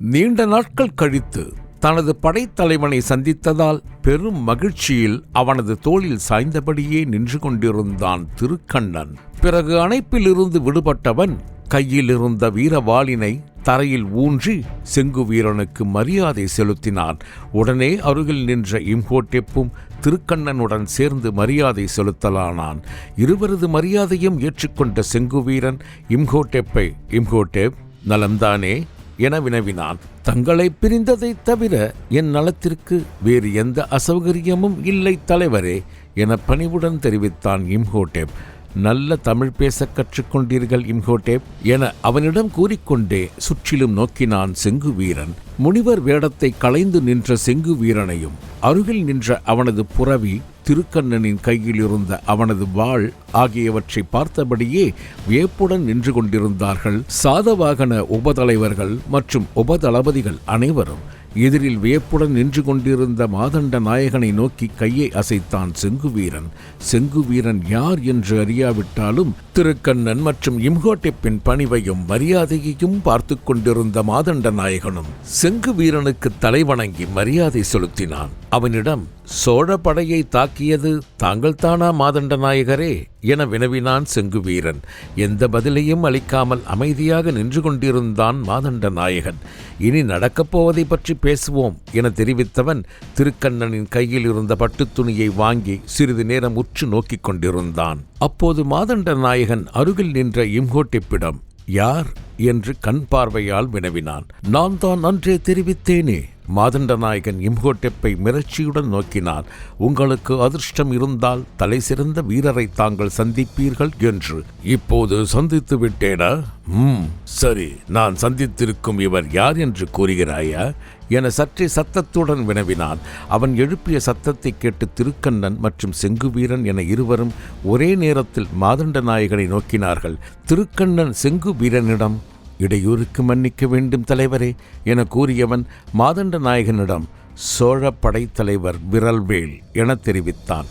நீண்ட நாட்கள் கழித்து தனது படைத்தலைவனை சந்தித்ததால் பெரும் மகிழ்ச்சியில் அவனது தோளில் சாய்ந்தபடியே நின்று கொண்டிருந்தான் திருக்கண்ணன். பிறகு அணைப்பிலிருந்து விடுபட்டவன் கையில் இருந்த வீரவாளினை தரையில் ஊன்றி செங்கு வீரனுக்கு மரியாதை செலுத்தினான். உடனே அருகில் நின்ற இம்ஹோட்டெப்பும் திருக்கண்ணனுடன் சேர்ந்து மரியாதை செலுத்தலானான். இருவரது மரியாதையும் ஏற்றுக்கொண்ட செங்குவீரன் இம்ஹோட்டெப்பை இம்ஹோட்டெப் நலம்தானே என வினவினான். தங்களை பிரிந்ததை தவிர என் நலத்திற்கு வேறு எந்த அசௌகரியமும் இல்லை தலைவரே என பணிவுடன் தெரிவித்தான் இம்ஹோட்டெப். நல்ல தமிழ் பேசக் கற்றுக்கொண்டீர்கள் இம்ஹோட்டேப் என அவனிடம் கூறிக்கொண்டே சுற்றிலும் நோக்கினான் செங்கு வீரன். முனிவர் வேடத்தை களைந்து நின்ற செங்கு வீரனையும் அருகில் நின்ற அவனது புறவி திருக்கண்ணனின் கையில் இருந்த அவனது வாள் ஆகியவற்றை பார்த்தபடியே வியப்புடன் நின்று கொண்டிருந்தார்கள். சாதவாகன உபதலைவர்கள் மற்றும் உபதளபதிகள் அனைவரும் எதிரில் வியப்புடன் நின்று கொண்டிருந்த மாதண்ட நாயகனை நோக்கி கையை அசைத்தான் செங்குவீரன். செங்குவீரன் யார் என்று அறியாவிட்டாலும் திருக்கண்ணன் மற்றும் இம்ஹோட்டிப்பின் பணிவையும் மரியாதையையும் பார்த்து கொண்டிருந்த மாதண்ட நாயகனும் செங்கு வீரனுக்கு தலைவணங்கி மரியாதை செலுத்தினான். அவனிடம் சோழ படையை தாக்கியது தாங்கள் தானா மாதண்ட நாயகரே? என வினவினான் செங்கு வீரன். எந்த பதிலையும் அளிக்காமல் அமைதியாக நின்று கொண்டிருந்தான் மாதண்ட நாயகன். இனி நடக்கப் போவதை பற்றி பேசுவோம் என தெரிவித்தவன் திருக்கண்ணனின் கையில் இருந்த பட்டுத் துணியை வாங்கி சிறிது நேரம் உற்று நோக்கிக் கொண்டிருந்தான். அப்போது மாதண்ட நாயகன் அருகில் நின்ற இம்ஹோட்டிப்பிடம் யார்? என்று கண் பார்வையால் வினவினான். நான் தான் அன்றே தெரிவித்தேனே மாதண்டநாயகன் இம்ஹோட்டெப்பை மிரட்சியுடன் நோக்கினான் உங்களுக்கு அதிர்ஷ்டம் இருந்தால் தலை சிறந்த வீரரை தாங்கள் சந்திப்பீர்கள் என்று. இப்போது சந்தித்து விட்டேனா? ம் சரி நான் சந்தித்திருக்கும் இவர் யார் என்று கூறுகிறாயா? என சற்றே சத்தத்துடன் வினவினான். அவன் எழுப்பிய சத்தத்தை கேட்டு திருக்கண்ணன் மற்றும் செங்குவீரன் என இருவரும் ஒரே நேரத்தில் மாதண்ட நாயகனை நோக்கினார்கள். திருக்கண்ணன் செங்குவீரனிடம் இடையூறுக்கு மன்னிக்க வேண்டும் தலைவரே என கூறியவன் மாதண்ட நாயகனிடம் சோழ படைத்தலைவர் விரல்வேல் என தெரிவித்தான்.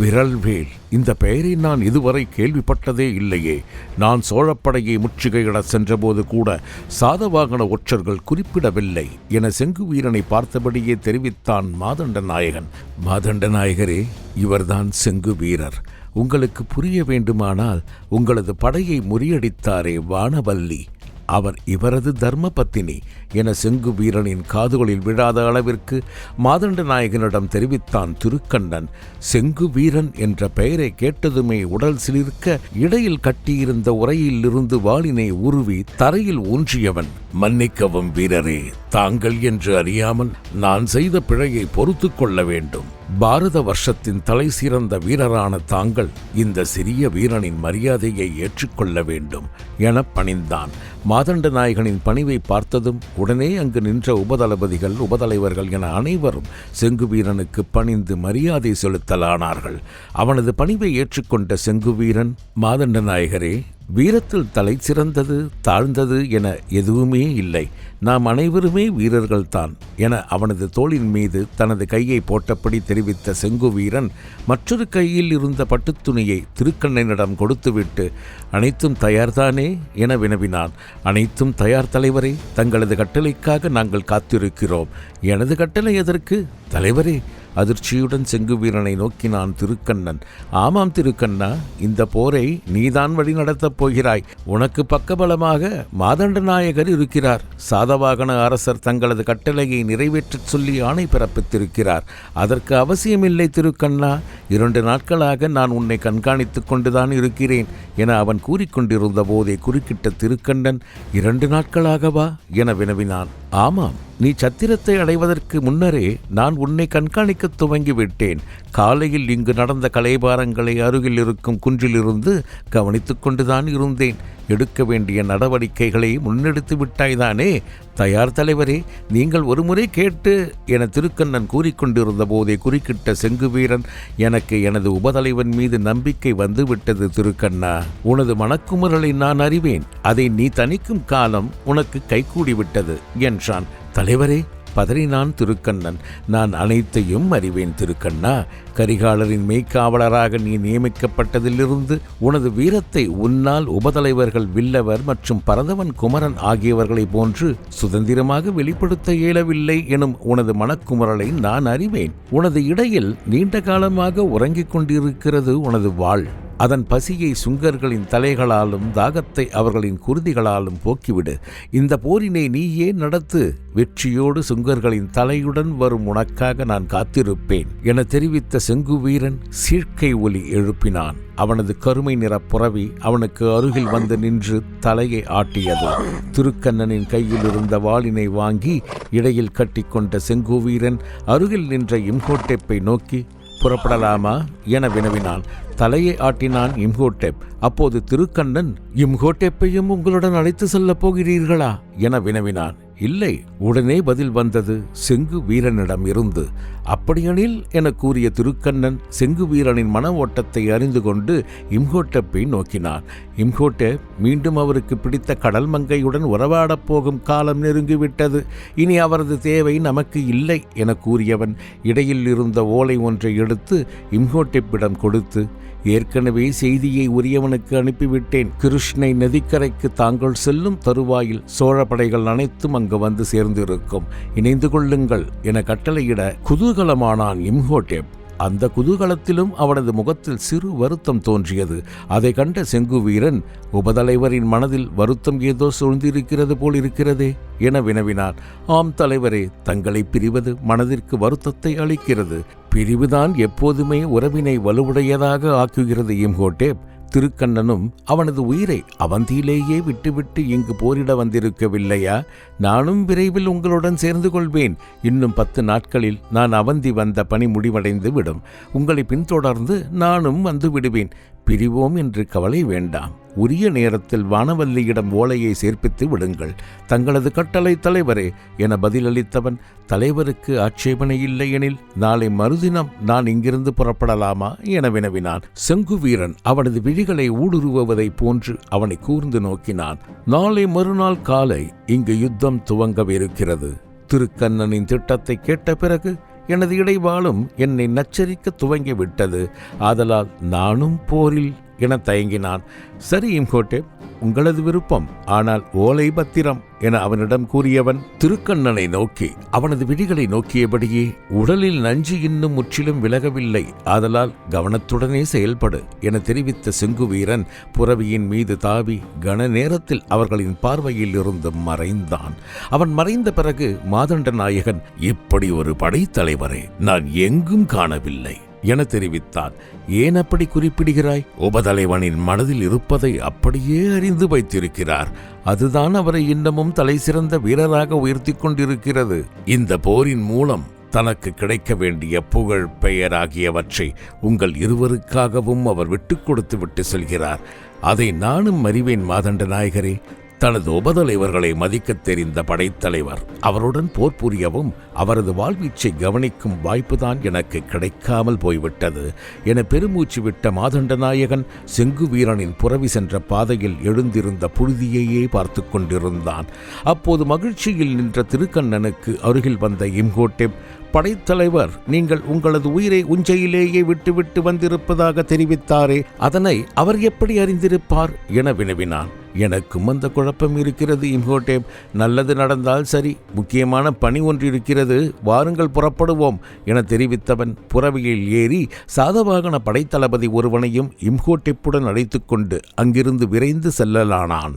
விரல்வேல்? இந்த பெயரை நான் இதுவரை கேள்விப்பட்டதே இல்லையே. நான் சோழப்படையை முற்றுகையிட சென்றபோது கூட சாதவாகன ஒற்றர்கள் குறிப்பிடவில்லை என செங்குவீரனை பார்த்தபடியே தெரிவித்தான் மாதண்ட நாயகன். மாதண்ட நாயகரே இவர்தான் செங்கு வீரர். உங்களுக்கு புரிய வேண்டுமானால் உங்களது படையை முறியடித்தாரே வானவல்லி. அவர் இவரது தர்ம பத்தினி என செங்கு வீரனின் காதுகளில் விழாத அளவிற்கு மாதண்ட நாயகனிடம் தெரிவித்தான் திருக்கண்ணன். செங்கு வீரன் என்ற பெயரை கேட்டதுமே உடல் சிலிர்க்க இடையில் கட்டியிருந்த உரையில் இருந்து வாளினை உருவி தரையில் ஊன்றியவன். மன்னிக்கவும் வீரரே தாங்கள் என்று அறியாமல் நான் செய்த பிழையை பொறுத்து கொள்ள வேண்டும். பாரத வருஷத்தின் தலை சிறந்த வீரரான தாங்கள் இந்த சிறிய வீரனின் மரியாதையை ஏற்றுக்கொள்ள வேண்டும் என பணிந்தான். மாதண்ட நாயகனின் பணிவை பார்த்ததும் உடனே அங்கு நின்ற உபதளபதிகள் உபதலைவர்கள் என அனைவரும் செங்குவீரனுக்கு பணிந்து மரியாதை செலுத்தலானார்கள். அவனது பணிவை ஏற்றுக்கொண்ட செங்குவீரன் மாதண்ட நாயகரே வீரத்தில் தலை சிறந்தது தாழ்ந்தது என எதுவுமே இல்லை. நாம் அனைவருமே வீரர்கள்தான் என அவனது தோளின் மீது தனது கையை போட்டபடி தெரிவித்த செங்கு வீரன் மற்றொரு கையில் இருந்த பட்டுத் துணியை திருக்கண்ணனிடம் கொடுத்துவிட்டு அனைத்தும் தயார்தானே? என வினவினான். அனைத்தும் தயார் தலைவரே தங்களது கட்டளைக்காக நாங்கள் காத்திருக்கிறோம். எனது கட்டளை எதற்கு? தலைவரே அதிர்ச்சியுடன் செங்கு வீரனை நோக்கினான் திருக்கண்ணன். ஆமாம் திருக்கண்ணா இந்த போரை நீதான் வழி நடத்தப் போகிறாய். உனக்கு பக்கபலமாக மாதண்ட நாயகர் இருக்கிறார். சாதவாகன அரசர் தங்களது கட்டளையை நிறைவேற்றச் சொல்லி ஆணை பிறப்பித்திருக்கிறார். அதற்கு அவசியமில்லை திருக்கண்ணா இரண்டு நாட்களாக நான் உன்னை கண்காணித்துக் கொண்டுதான் இருக்கிறேன் என அவன் கூறிக்கொண்டிருந்த போதே குறுக்கிட்ட திருக்கண்ணன் இரண்டு நாட்களாகவா? என வினவினான். ஆமாம் நீ சத்திரத்தை அடைவதற்கு முன்னரே நான் உன்னை கண்காணிக்கத் துவங்கிவிட்டேன். காலையில் இங்கு நடந்த கலைபாரங்களை அருகில் இருக்கும் குன்றிலிருந்து கவனித்து கொண்டுதான் இருந்தேன். எடுக்க வேண்டிய நடவடிக்கைகளை முன்னெடுத்து விட்டாய்தானே தயார் தலைவரே நீங்கள் ஒருமுறை கேட்டு என திருக்கண்ணன் கூறிக்கொண்டிருந்த போதே குறுக்கிட்ட செங்குவீரன் எனக்கு எனது உபதலைவன் மீது நம்பிக்கை வந்துவிட்டது திருக்கண்ணா. உனது மனக்குமுறலை நான் அறிவேன். அதை நீ தணிக்கும் காலம் உனக்கு கைகூடிவிட்டது என்றான். தலைவரே பதறினான் திருக்கண்ணன். நான் அனைத்தையும் அறிவேன் திருக்கண்ணா. கரிகாலரின் மெய்க்காவலராக நீ நியமிக்கப்பட்டதிலிருந்து உனது வீரத்தை உன்னால் உபதலைவர்கள் வில்லவர் மற்றும் பரதவன் குமரன் ஆகியவர்களைப் போன்று சுதந்திரமாக வெளிப்படுத்த இயலவில்லை எனும் உனது மனக்குமரலை நான் அறிவேன். உனது இடையில் நீண்ட காலமாக உறங்கிக் கொண்டிருக்கிறது உனது வாழ். அதன் பசியை சுங்கர்களின் தலைகளாலும் தாகத்தை அவர்களின் குருதிகளாலும் போக்கிவிடு. இந்த போரினை நீயே நடத்து. வெற்றியோடு சுங்கர்களின் தலையுடன் வரும் உனக்காக நான் காத்திருப்பேன் என தெரிவித்த செங்குவீரன் சீழ்க்கை ஒலி எழுப்பினான். அவனது கருமை நிற புறவி அவனுக்கு அருகில் வந்து நின்று தலையை ஆட்டியது. திருக்கண்ணனின் கையில் இருந்த வாளினை வாங்கி இடையில் கட்டிக்கொண்ட செங்குவீரன் அருகில் நின்ற இம்ஹோட்டெப்பை நோக்கி புறப்படலாமா? என வினவினான் தலையை ஆட்டினான் இம்ஹோட்டெப். அப்போது திருக்கண்ணன் இம்ஹோட்டெப்பையும் உங்களுடன் அழைத்து செல்லப் போகிறீர்களா? என வினவினான். இல்லை. உடனே பதில் வந்தது செங்கு வீரனிடம் இருந்து அப்படியெனில் என கூறிய திருக்கண்ணன் செங்கு வீரனின் மன ஓட்டத்தை அறிந்து கொண்டு இம்ஹோட்டப்பை நோக்கினான். இம்ஹோட்டப் மீண்டும் அவருக்கு பிடித்த கடல் மங்கையுடன் உறவாடப் போகும் காலம் நெருங்கிவிட்டது. இனி அவரது தேவை நமக்கு இல்லை என கூறியவன் இடையில் இருந்த ஓலை ஒன்றை எடுத்து இம்ஹோட்டெப்பிடம் கொடுத்து ஏற்கனவே செய்தியை உரியவனுக்கு அனுப்பிவிட்டேன். கிருஷ்ணை நதிக்கரைக்கு தாங்கள் செல்லும் தருவாயில் சோழ படைகள் அனைத்தும் அங்கு வந்து சேர்ந்திருக்கும். இணைந்து கொள்ளுங்கள் என கட்டளையிட குதூகலமானான் இம்ஹோட்டேப். அந்த குதூகலத்திலும் அவனது முகத்தில் சிறு வருத்தம் தோன்றியது. அதை கண்ட செங்குவீரன் உபதலைவரின் மனதில் வருத்தம் ஏதோ சூழ்ந்திருக்கிறது போல் இருக்கிறதே என வினவினார் ஆம் தலைவரே தங்களை பிரிவது மனதிற்கு வருத்தத்தை அளிக்கிறது. பிரிவுதான் எப்போதுமே உறவினை வலுவுடையதாக ஆக்குகிறது இம்ஹோட்டேப். திருக்கண்ணனும் அவனது உயிரை அவந்தியிலேயே விட்டுவிட்டு இங்கு போரிட வந்திருக்கவில்லையா? நானும் விரைவில் உங்களுடன் சேர்ந்து கொள்வேன். இன்னும் பத்து நாட்களில் நான் அவந்தி வந்த பணி முடிவடைந்து விடும் உங்களை பின்தொடர்ந்து நானும் வந்து விடுவேன். பிரிவோம் என்று கவலை வேண்டாம். உரிய நேரத்தில் வானவல்லியிடம் ஓலையை சேர்ப்பித்து விடுங்கள். தங்களது கட்டளை தலைவரே என பதிலளித்தவன் தலைவருக்கு ஆட்சேபனை இல்லை எனில் நாளை மறுதினம் நான் இங்கிருந்து புறப்படலாமா? என வினவினான். செங்குவீரன் அவனது விழிகளை ஊடுருவுவதைப் போன்று அவனை கூர்ந்து நோக்கினான். நாளை மறுநாள் காலை இங்கு யுத்தம் துவங்கவிருக்கிறது. திருக்கண்ணனின் திட்டத்தை கேட்ட பிறகு எனது இடைவாளும் என்னை நச்சரிக்க துவங்கிவிட்டது. ஆதலால் நானும் போரில் என தயங்கினான். சரி இம்கோட்டே உங்களது விருப்பம். ஆனால் ஓலை பத்திரம் என அவனிடம் கூறியவன் திருக்கண்ணனை நோக்கி அவனது விழிகளை நோக்கியபடியே உடலில் நஞ்சு இன்னும் முற்றிலும் விலகவில்லை. ஆதலால் கவனத்துடனே செயல்படு என தெரிவித்த செங்குவீரன் புறவியின் மீது தாவி கன நேரத்தில் அவர்களின் பார்வையில் இருந்து மறைந்தான். அவன் மறைந்த பிறகு மாதண்ட நாயகன் இப்படி ஒரு படைத்தலைவரை நான் எங்கும் காணவில்லை. என தெரிவித்தான் ஏன் அப்படி குறிப்பிடுகிறாய்? உபதலைவனின் மனதில் இருப்பதை அப்படியே அறிந்து வைத்திருக்கிறார். அதுதான் அவரை இன்னமும் தலை சிறந்த வீரராக உயர்த்தி கொண்டிருக்கிறது. இந்த போரின் மூலம் தனக்கு கிடைக்க வேண்டிய புகழ் பெயர் ஆகியவற்றை உங்கள் இருவருக்காகவும் அவர் விட்டுக் கொடுத்து விட்டு செல்கிறார். அதை நானும் அறிவேன் மாதண்ட நாயகரே. தனது உபதலைவர்களை மதிக்கத் தெரிந்த படைத்தலைவர். அவருடன் போர் புரியவும் அவரது வாழ்வீச்சை கவனிக்கும் வாய்ப்புதான் எனக்கு கிடைக்காமல் போய்விட்டது. என பெருமூச்சு விட்ட மாதண்ட நாயகன் செங்கு வீரனின் புறவி சென்ற பாதையில் எழுந்திருந்த புழுதியையே பார்த்து கொண்டிருந்தான். அப்போது மகிழ்ச்சியில் நின்ற திருக்கண்ணனுக்கு அருகில் வந்த இம்கோட்டெப் படைத்தலைவர் நீங்கள் உங்களது உயிரை உஞ்சையிலேயே விட்டுவிட்டு வந்திருப்பதாக தெரிவித்தாரே அதனை அவர் எப்படி அறிந்திருப்பார் என வினவினான். எனக்கும் அந்த குழப்பம் இருக்கிறது இம்ஹோட்டேப். நல்லது நடந்தால் சரி முக்கியமான பணி ஒன்று இருக்கிறது வாருங்கள் புறப்படுவோம் என தெரிவித்தவன் புறவியில் ஏறி சாதவாகன படைத்தளபதி ஒருவனையும் இம்ஹோட்டேப்புடன் அழைத்து கொண்டு அங்கிருந்து விரைந்து செல்லலானான்.